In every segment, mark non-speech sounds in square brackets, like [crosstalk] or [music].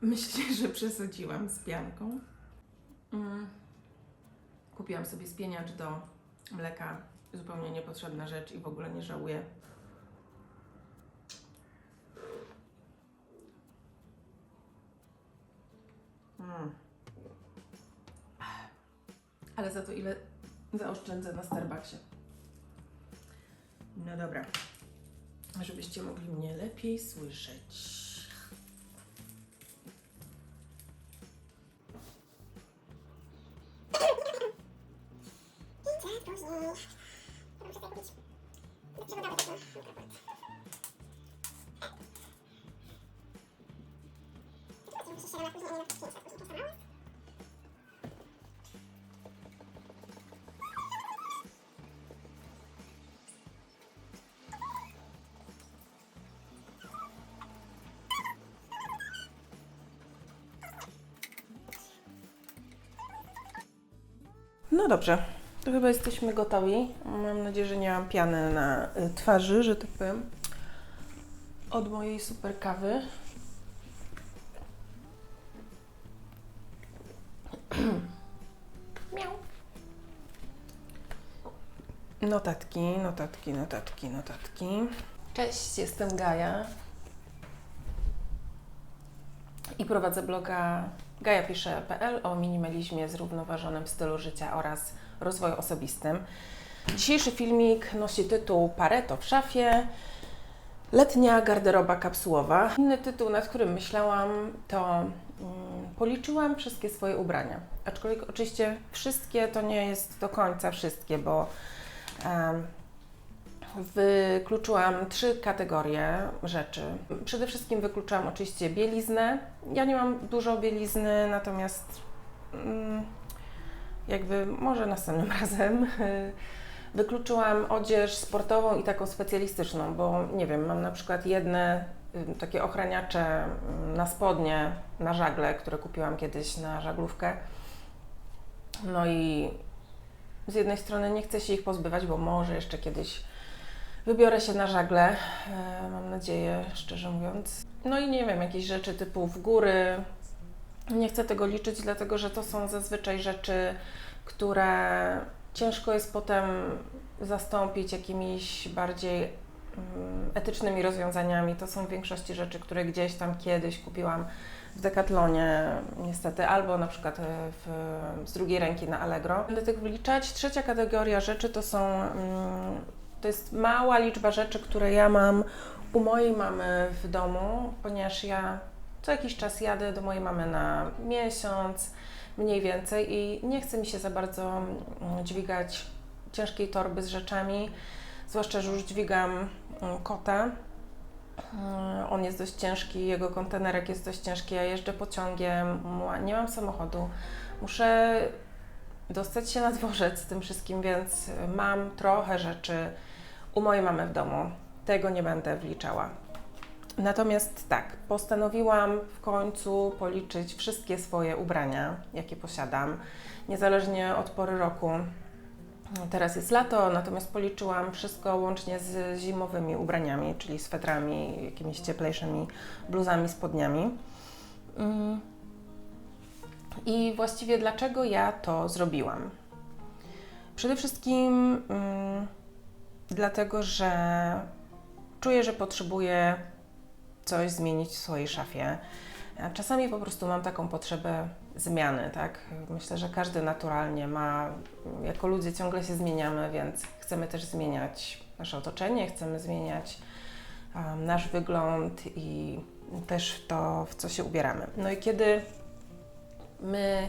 Myślę, [laughs] że przesadziłam z pianką. Mm. Kupiłam sobie spieniacz do mleka. Zupełnie niepotrzebna rzecz i w ogóle nie żałuję. Mm. Ale za to ile zaoszczędzę na Starbucksie. No dobra. Żebyście mogli mnie lepiej słyszeć. No dobrze, to chyba jesteśmy gotowi. Mam nadzieję, że nie mam piany na y, twarzy, że tak powiem. Od mojej super kawy. [clears throat] Miau. Notatki, notatki, notatki, notatki. Cześć, jestem Gaja i prowadzę bloga gajapisze.pl o minimalizmie, zrównoważonym stylu życia oraz rozwoju osobistym. Dzisiejszy filmik nosi tytuł Pareto w szafie. Letnia garderoba kapsułowa. Inny tytuł, nad którym myślałam, to mm, policzyłam wszystkie swoje ubrania. Aczkolwiek oczywiście wszystkie to nie jest do końca wszystkie, bo Wykluczyłam trzy kategorie rzeczy. Przede wszystkim wykluczyłam oczywiście bieliznę. Ja nie mam dużo bielizny, natomiast mm, jakby może następnym [laughs] razem. Wykluczyłam odzież sportową i taką specjalistyczną, bo nie wiem, mam na przykład jedne y, takie ochraniacze mm, na spodnie, na żagle, które kupiłam kiedyś na żaglówkę. No i z jednej strony nie chcę się ich pozbywać, bo może jeszcze kiedyś Wybiorę się na żagle, e, mam nadzieję, szczerze mówiąc. No i nie wiem, jakieś rzeczy typu w góry. Nie chcę tego liczyć, dlatego że to są zazwyczaj rzeczy, które ciężko jest potem zastąpić jakimiś bardziej mm, etycznymi rozwiązaniami. To są w większości rzeczy, które gdzieś tam kiedyś kupiłam w Decathlonie, niestety, albo na przykład e, w, z drugiej ręki na Allegro. Będę tych wyliczać. Trzecia kategoria rzeczy to są mm, to jest mała liczba rzeczy, które ja mam u mojej mamy w domu, ponieważ ja co jakiś czas jadę do mojej mamy na miesiąc, mniej więcej i nie chce mi się za bardzo mm, dźwigać ciężkiej torby z rzeczami, zwłaszcza, że już dźwigam mm, kota. Mm, On jest dość ciężki, jego kontenerek jest dość ciężki, ja jeżdżę pociągiem, nie mam samochodu. Muszę dostać się na dworzec z tym wszystkim, więc mam trochę rzeczy u mojej mamy w domu. Tego nie będę wliczała. Natomiast tak, postanowiłam w końcu policzyć wszystkie swoje ubrania, jakie posiadam, niezależnie od pory roku. Teraz jest lato, natomiast policzyłam wszystko łącznie z zimowymi ubraniami, czyli swetrami, jakimiś cieplejszymi bluzami, spodniami. Mm. I właściwie dlaczego ja to zrobiłam? Przede wszystkim mm, dlatego, że czuję, że potrzebuję coś zmienić w swojej szafie. Czasami po prostu mam taką potrzebę zmiany, tak? Myślę, że każdy naturalnie ma, jako ludzie ciągle się zmieniamy, więc chcemy też zmieniać nasze otoczenie, chcemy zmieniać um, nasz wygląd i też to, w co się ubieramy. No i kiedy my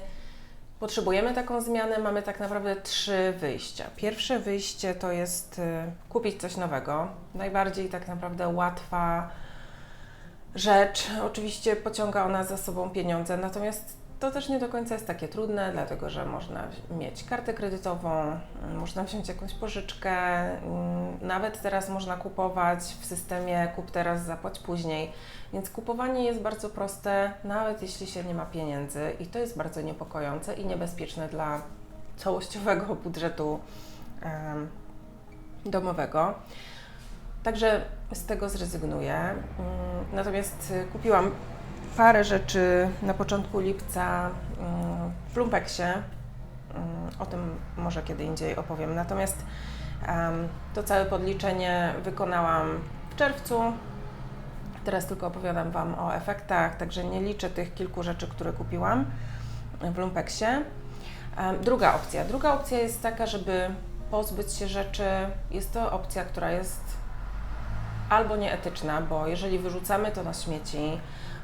potrzebujemy taką zmianę, mamy tak naprawdę trzy wyjścia. Pierwsze wyjście to jest y, kupić coś nowego. Najbardziej tak naprawdę łatwa rzecz. Oczywiście pociąga ona za sobą pieniądze, natomiast to też nie do końca jest takie trudne, dlatego że można mieć kartę kredytową, y, można wziąć jakąś pożyczkę, y, nawet teraz można kupować w systemie kup teraz, zapłać później. Więc kupowanie jest bardzo proste, nawet jeśli się nie ma pieniędzy, i to jest bardzo niepokojące i niebezpieczne dla całościowego [laughs] budżetu domowego. Także z tego zrezygnuję. Mm, Natomiast y, kupiłam parę rzeczy na początku lipca mm, w Lumpeksie. Mm, O tym może kiedy indziej opowiem. Natomiast to całe podliczenie wykonałam w czerwcu. Teraz tylko opowiadam Wam o efektach, także nie liczę tych kilku rzeczy, które kupiłam w Lumpeksie. Druga opcja. Druga opcja jest taka, żeby pozbyć się rzeczy. Jest to opcja, która jest albo nieetyczna, bo jeżeli wyrzucamy to na śmieci,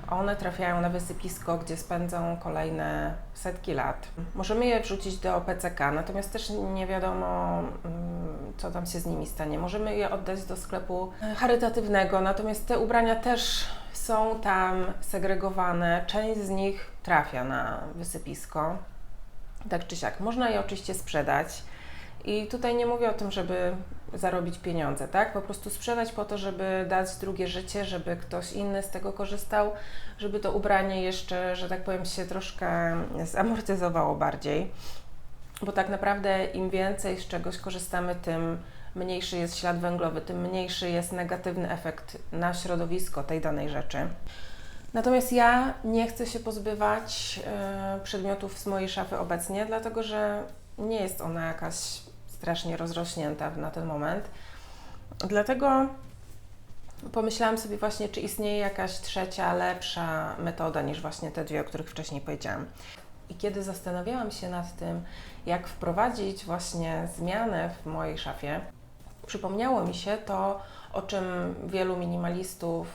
one trafiają na wysypisko, gdzie spędzą kolejne setki lat. Możemy je wrzucić do PCK, natomiast też nie wiadomo, mm, co tam się z nimi stanie. Możemy je oddać do sklepu charytatywnego, natomiast te ubrania też są tam segregowane. Część z nich trafia na wysypisko. Tak czy siak. Można je oczywiście sprzedać. I tutaj nie mówię o tym, żeby zarobić pieniądze, tak? Po prostu sprzedać po to, żeby dać drugie życie, żeby ktoś inny z tego korzystał, żeby to ubranie jeszcze, że tak powiem, się troszkę zamortyzowało bardziej. Bo tak naprawdę im więcej z czegoś korzystamy, tym mniejszy jest ślad węglowy, tym mniejszy jest negatywny efekt na środowisko tej danej rzeczy. Natomiast ja nie chcę się pozbywać e, przedmiotów z mojej szafy obecnie, dlatego że nie jest ona jakaś strasznie rozrośnięta na ten moment. Dlatego pomyślałam sobie właśnie, czy istnieje jakaś trzecia, lepsza metoda niż właśnie te dwie, o których wcześniej powiedziałam. I kiedy zastanawiałam się nad tym, jak wprowadzić właśnie zmianę w mojej szafie, przypomniało mi się to, o czym wielu minimalistów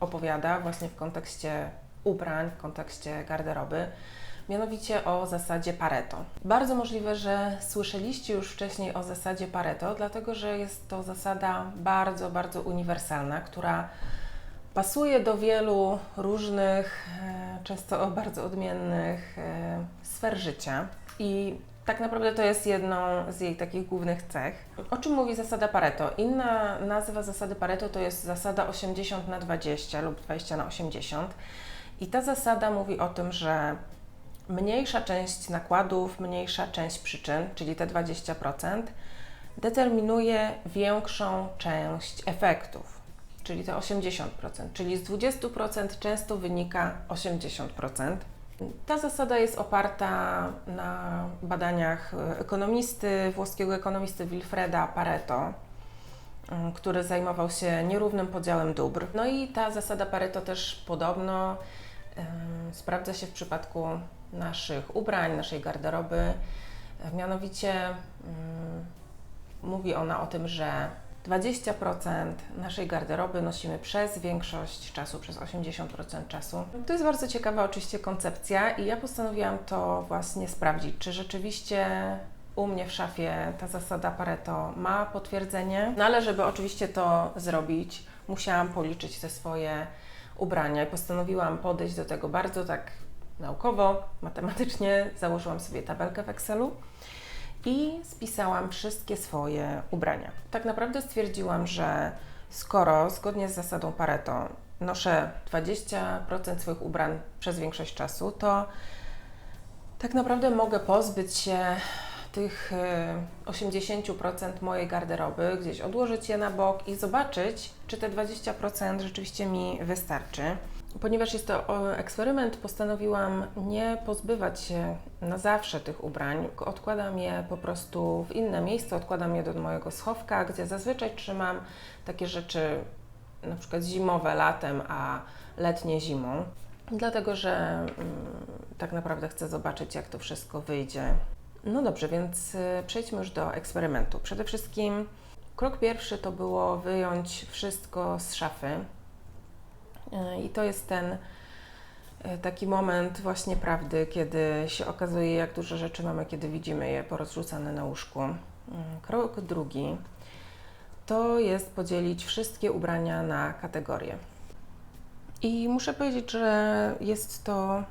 opowiada właśnie w kontekście ubrań, w kontekście garderoby, mianowicie o zasadzie Pareto. Bardzo możliwe, że słyszeliście już wcześniej o zasadzie Pareto, dlatego że jest to zasada bardzo, bardzo uniwersalna, która pasuje do wielu różnych, e, często [laughs] bardzo odmiennych e, sfer życia i tak naprawdę to jest jedną z jej takich głównych cech. O czym mówi zasada Pareto? Inna nazwa zasady Pareto to jest zasada 80 na 20 lub 20 na 80. I ta zasada mówi o tym, że mniejsza część nakładów, mniejsza część przyczyn, czyli te 20%, determinuje większą część efektów, czyli te 80%. Czyli z 20% często wynika 80%. Ta zasada jest oparta na badaniach ekonomisty, włoskiego ekonomisty Wilfreda Pareto, który zajmował się nierównym podziałem dóbr. No i ta zasada Pareto też podobno sprawdza się w przypadku naszych ubrań, naszej garderoby. Mianowicie mm, mówi ona o tym, że 20% naszej garderoby nosimy przez większość czasu, przez 80% czasu. To jest bardzo ciekawa oczywiście koncepcja i ja postanowiłam to właśnie sprawdzić, czy rzeczywiście u mnie w szafie ta zasada Pareto ma potwierdzenie. No ale żeby oczywiście to zrobić, musiałam policzyć te swoje ubrania i postanowiłam podejść do tego bardzo tak naukowo, matematycznie. Założyłam sobie tabelkę w Excelu i spisałam wszystkie swoje ubrania. Tak naprawdę stwierdziłam, że skoro zgodnie z zasadą Pareto noszę 20% swoich ubrań przez większość czasu, to tak naprawdę mogę pozbyć się tych e, 80% mojej garderoby, gdzieś odłożyć je na bok i zobaczyć, czy te 20% rzeczywiście mi wystarczy. Ponieważ jest to eksperyment, postanowiłam nie pozbywać się na zawsze tych ubrań. Odkładam je po prostu w inne miejsce, odkładam je do mojego schowka, gdzie zazwyczaj trzymam takie rzeczy na przykład zimowe latem, a letnie zimą. Dlatego, że mm, tak naprawdę chcę zobaczyć, jak to wszystko wyjdzie. No dobrze, więc y, przejdźmy już do eksperymentu. Przede wszystkim krok pierwszy to było wyjąć wszystko z szafy. I to jest ten y, taki moment właśnie prawdy, kiedy się okazuje, jak dużo rzeczy mamy, kiedy widzimy je porozrzucane na łóżku. Y, Krok drugi to jest podzielić wszystkie ubrania na kategorie. I muszę powiedzieć, że jest to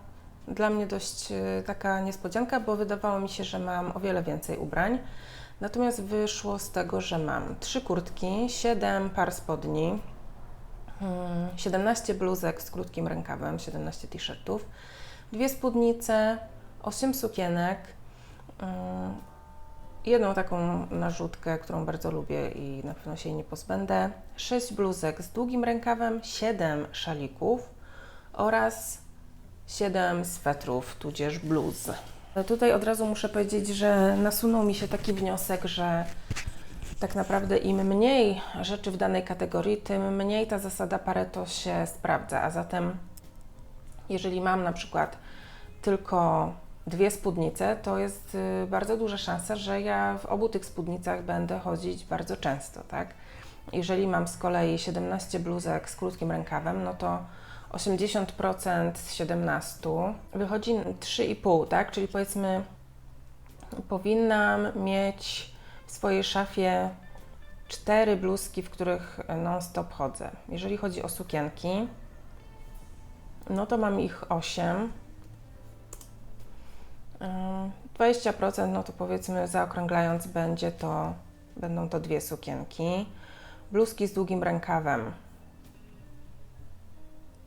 dla mnie dość y, taka niespodzianka, bo wydawało mi się, że mam o wiele więcej ubrań. Natomiast wyszło z tego, że mam trzy kurtki, 7 par spodni, mm, 17 bluzek z krótkim rękawem, 17 t-shirtów, dwie spódnice, 8 sukienek, mm, jedną taką narzutkę, którą bardzo lubię i na pewno się jej nie pozbędę, 6 bluzek z długim rękawem, 7 szalików, oraz 7 swetrów, tudzież bluz. Tutaj od razu muszę powiedzieć, że nasunął mi się taki wniosek, że tak naprawdę im mniej rzeczy w danej kategorii, tym mniej ta zasada Pareto się sprawdza. A zatem, jeżeli mam na przykład tylko dwie spódnice, to jest y, bardzo duża szansa, że ja w obu tych spódnicach będę chodzić bardzo często, tak? Jeżeli mam z kolei 17 bluzek z krótkim rękawem, no to 80% z 17 wychodzi 3,5, tak? Czyli powiedzmy, powinnam mieć w swojej szafie cztery bluzki, w których non-stop chodzę. Jeżeli chodzi o sukienki, no to mam ich 8. Yy, 20%, no to powiedzmy zaokrąglając, będzie to, będą to dwie sukienki. Bluzki z długim rękawem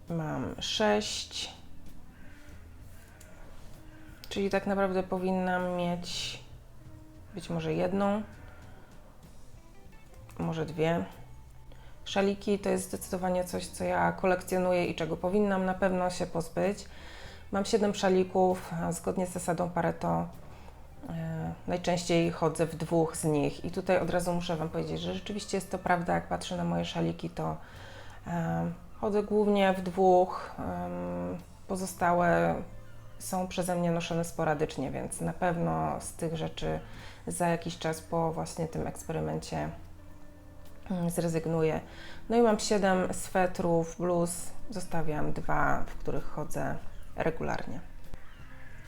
mam 6. Czyli tak naprawdę powinnam mieć być może jedną, może dwie. Szaliki to jest zdecydowanie coś, co ja kolekcjonuję i czego powinnam na pewno się pozbyć. Mam 7 szalików, zgodnie z zasadą Pareto e, najczęściej chodzę w dwóch z nich. I tutaj od razu muszę Wam powiedzieć, że rzeczywiście jest to prawda. Jak patrzę na moje szaliki, to e, chodzę głównie w dwóch. pozostałe są przeze mnie noszone sporadycznie, więc na pewno z tych rzeczy za jakiś czas po właśnie tym eksperymencie mm, zrezygnuję. No i mam 7 swetrów, bluz, zostawiam dwa, w których chodzę regularnie.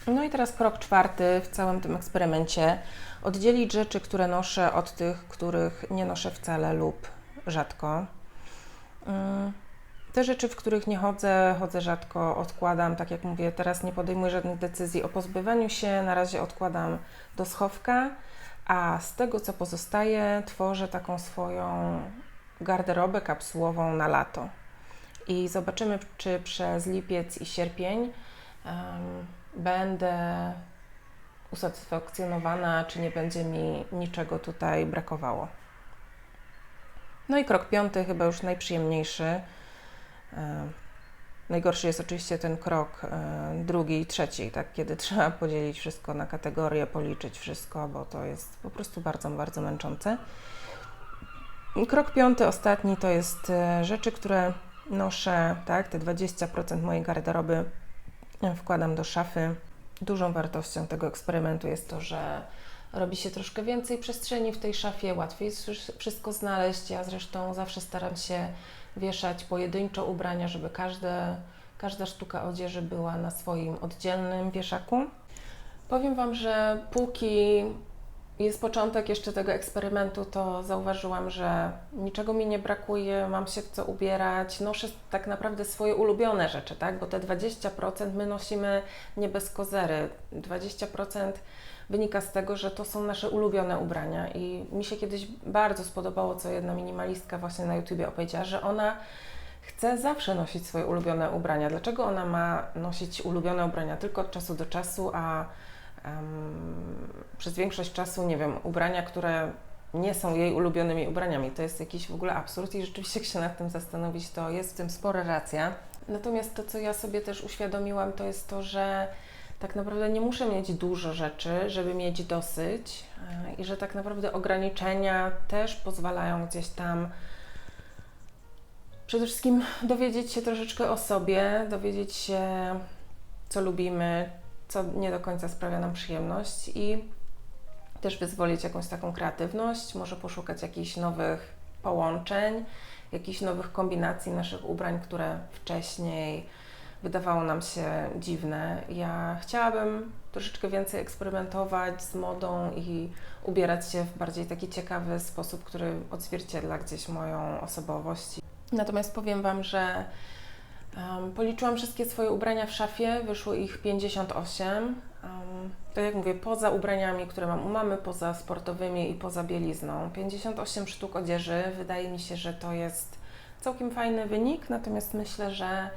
No i teraz krok czwarty w całym tym eksperymencie. Oddzielić rzeczy, które noszę od tych, których nie noszę wcale lub rzadko. Mm, Te rzeczy, w których nie chodzę, chodzę rzadko, odkładam. Tak jak mówię, teraz nie podejmuję żadnych decyzji o pozbywaniu się. Na razie odkładam do schowka, a z tego, co pozostaje, tworzę taką swoją garderobę kapsułową na lato. I zobaczymy, czy przez lipiec i sierpień em, będę usatysfakcjonowana, czy nie będzie mi niczego tutaj brakowało. No i krok piąty, chyba już najprzyjemniejszy. E, Najgorszy jest oczywiście ten krok e, drugi i trzeci, tak, kiedy [laughs] trzeba podzielić wszystko na kategorie, policzyć wszystko, bo to jest po prostu bardzo, bardzo męczące. Krok piąty, ostatni, to jest e, rzeczy, które noszę, tak, te 20% mojej garderoby wkładam do szafy. Dużą wartością tego eksperymentu jest to, że robi się troszkę więcej przestrzeni w tej szafie, łatwiej jest wsz- wszystko znaleźć. Ja zresztą zawsze staram się wieszać pojedynczo ubrania, żeby każde, każda sztuka odzieży była na swoim oddzielnym wieszaku. Powiem Wam, że póki jest początek jeszcze tego eksperymentu, to zauważyłam, że niczego mi nie brakuje, mam się co ubierać, noszę tak naprawdę swoje ulubione rzeczy, tak? Bo te 20% my nosimy nie bez kozery. 20% wynika z tego, że to są nasze ulubione ubrania i mi się kiedyś bardzo spodobało, co jedna minimalistka właśnie na YouTubie opowiedziała, że ona chce zawsze nosić swoje ulubione ubrania. Dlaczego ona ma nosić ulubione ubrania tylko od czasu do czasu, a em, przez większość czasu, nie wiem, ubrania, które nie są jej ulubionymi ubraniami. To jest jakiś w ogóle absurd i rzeczywiście jak się nad tym zastanowić, to jest w tym spora racja. Natomiast to, co ja sobie też uświadomiłam, to jest to, że tak naprawdę nie muszę mieć dużo rzeczy, żeby mieć dosyć e, i że tak naprawdę ograniczenia też pozwalają gdzieś tam przede wszystkim dowiedzieć się troszeczkę o sobie, dowiedzieć się, co lubimy, co nie do końca sprawia nam przyjemność i też wyzwolić jakąś taką kreatywność, może poszukać jakichś nowych połączeń, jakichś nowych kombinacji naszych ubrań, które wcześniej wydawało nam się dziwne. Ja chciałabym troszeczkę więcej eksperymentować z modą i ubierać się w bardziej taki ciekawy sposób, który odzwierciedla gdzieś moją osobowość. Natomiast powiem Wam, że um, policzyłam wszystkie swoje ubrania w szafie, wyszło ich 58. Um, tak jak mówię, poza ubraniami, które mam u mamy, poza sportowymi i poza bielizną. 58 sztuk odzieży. Wydaje mi się, że to jest całkiem fajny wynik, natomiast myślę, że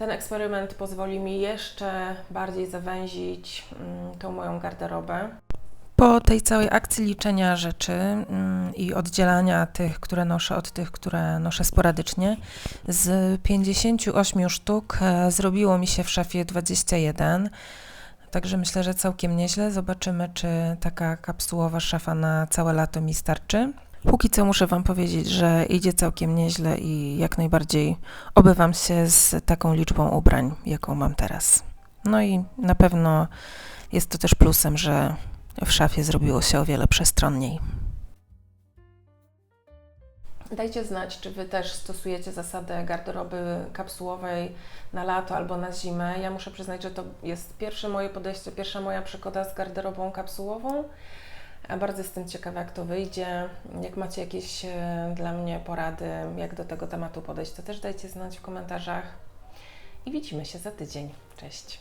ten eksperyment pozwoli mi jeszcze bardziej zawęzić mm, tą moją garderobę. Po tej całej akcji liczenia rzeczy mm, i oddzielania tych, które noszę, od tych, które noszę sporadycznie, z 58 sztuk e, zrobiło mi się w szafie 21. Także myślę, że całkiem nieźle. Zobaczymy, czy taka kapsułowa szafa na całe lato mi starczy. Póki co muszę Wam powiedzieć, że idzie całkiem nieźle i jak najbardziej obywam się z taką liczbą ubrań, jaką mam teraz. No i na pewno jest to też plusem, że w szafie zrobiło się o wiele przestronniej. Dajcie znać, czy Wy też stosujecie zasadę garderoby kapsułowej na lato albo na zimę. Ja muszę przyznać, że to jest pierwsze moje podejście, pierwsza moja przygoda z garderobą kapsułową. Bardzo jestem ciekawa, jak to wyjdzie. Jak macie jakieś e, dla mnie porady, jak do tego tematu podejść, to też dajcie znać w komentarzach. I widzimy się za tydzień. Cześć.